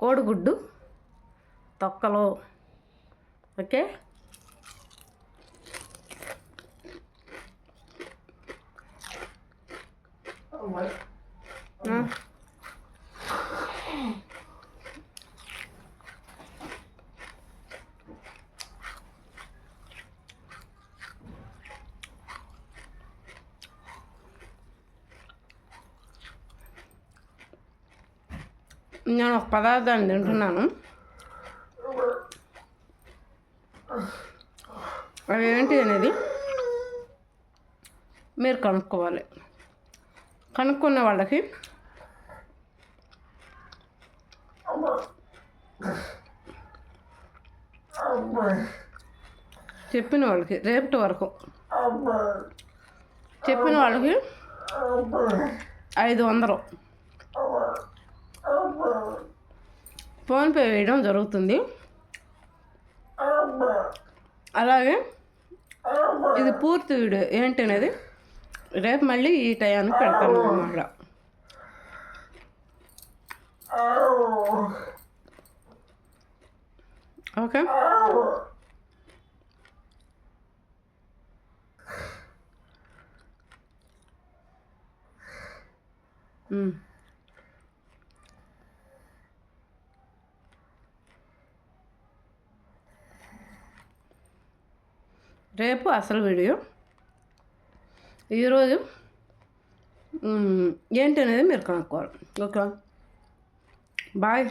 కోడిగుడ్డు తొక్కలు ఓకే ఆ. నేను ఒక పదార్థాన్ని తింటున్నాను అవి ఏంటి అనేది మీరు కనుక్కోవాలి కనుక్కున్న వాళ్ళకి చెప్పిన వాళ్ళకి రేపటి వరకు చెప్పిన వాళ్ళకి ఐదు వందలు ఫోన్పే వేయడం జరుగుతుంది. అలాగే ఇది పూర్తి వీడియో ఏంటనేది రేపు మళ్ళీ ఈ టయానికి పెడతాను అన్నమాట. ఓకే. Mm. రేపు అసలు వీడియో. ఈరోజు ఏంటనేది ఏంటి అనేది మీరు కనుక్కోవాలి. Okay bye.